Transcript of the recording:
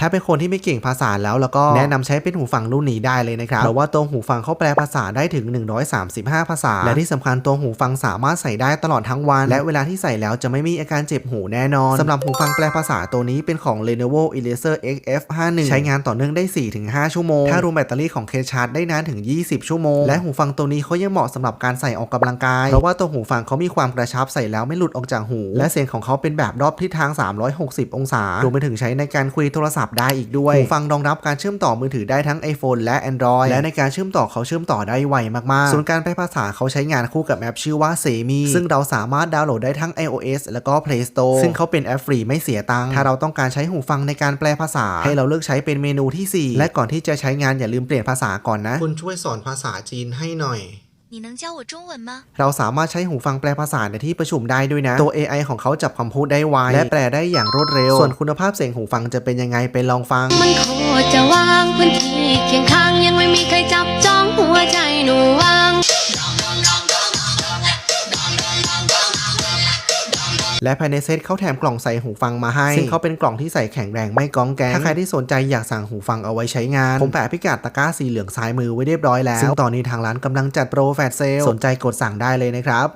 ถ้าเป็นคนที่ไม่เก่งภาษาแล้วแล้วก็แนะนำใช้เป็นหูฟังรุ่นนี้ได้เลยนะครับเพราะว่าตัวหูฟังเขาแปลภาษาได้ถึง 135 ภาษา และที่สำคัญตัวหูฟังสามารถใส่ได้ตลอดทั้งวัน และเวลาที่ใส่แล้วจะไม่มีอาการเจ็บหูแน่นอนสำหรับหูฟังแปลภาษาตัวนี้เป็นของ Lenovo Eraser XF51 ใช้งานต่อเนื่องได้ 4-5 ชั่วโมง ถ้ารวมแบตเตอรี่ของเคสชาร์จได้นานถึง 20 ชั่วโมง และหูฟังตัวนี้เขายังเหมาะสำหรับการใส่ออกกำลังกาย เพราะว่าตัวหูฟังเขามีความกระชับใส่แล้วไม่หลุดออกจากหู และเสียงของเขาเป็นแบบรอบทิศทาง 360 องศารวมไปถึงใช้ในการคุยโทรศัพท์ได้อีกด้วยหูฟังรองรับการเชื่อมต่อมือถือได้ทั้ง iPhone และ Android และในการเชื่อมต่อเขาเชื่อมต่อได้ไวมากๆ ส่วนการแปลภาษาเขาใช้งานคู่กับแอปชื่อว่า Semi ซึ่งเราสามารถดาวน์โหลดได้ทั้ง iOS แล้วก็ Play Store ซึ่งเขาเป็นแอปฟรีไม่เสียตังค์ถ้าเราต้องการใช้หูฟังในการแปลภาษา ให้เราเลือกใช้เป็นเมนูที่ 4 และก่อนที่จะใช้งานอย่าลืมเปลี่ยนภาษาก่อนนะคุณช่วยสอนภาษาจีนให้หน่อย 你能教我中文吗？ เราสามารถใช้หูฟังแปลภาษาในที่ประชุมได้ด้วยนะ ตัว AI ของเขาจับคำพูดได้ไว และแปลได้อย่างรวดเร็ว ส่วนคุณภาพเสียงหูฟังจะเป็นยังไงไปลองฟัง มันโคตรจะว่างพื้นที่เคียงข้าง าง และภายในเซตเขาแถมกล่องใส่หูฟังมาให้ ซึ่งเขาเป็นกล่องที่ใส่แข็งแรงไม่ก้องแกงถ้าใครที่สนใจอยากสั่งหูฟังเอาไว้ใช้งาน ผมแปะพิกัดตะกร้าสีเหลืองซ้ายมือไว้เรียบร้อยแล้ว ซึ่งตอนนี้ทางร้านกำลังจัดโปรแฟลชเซล สนใจกดสั่งได้เลยนะครับ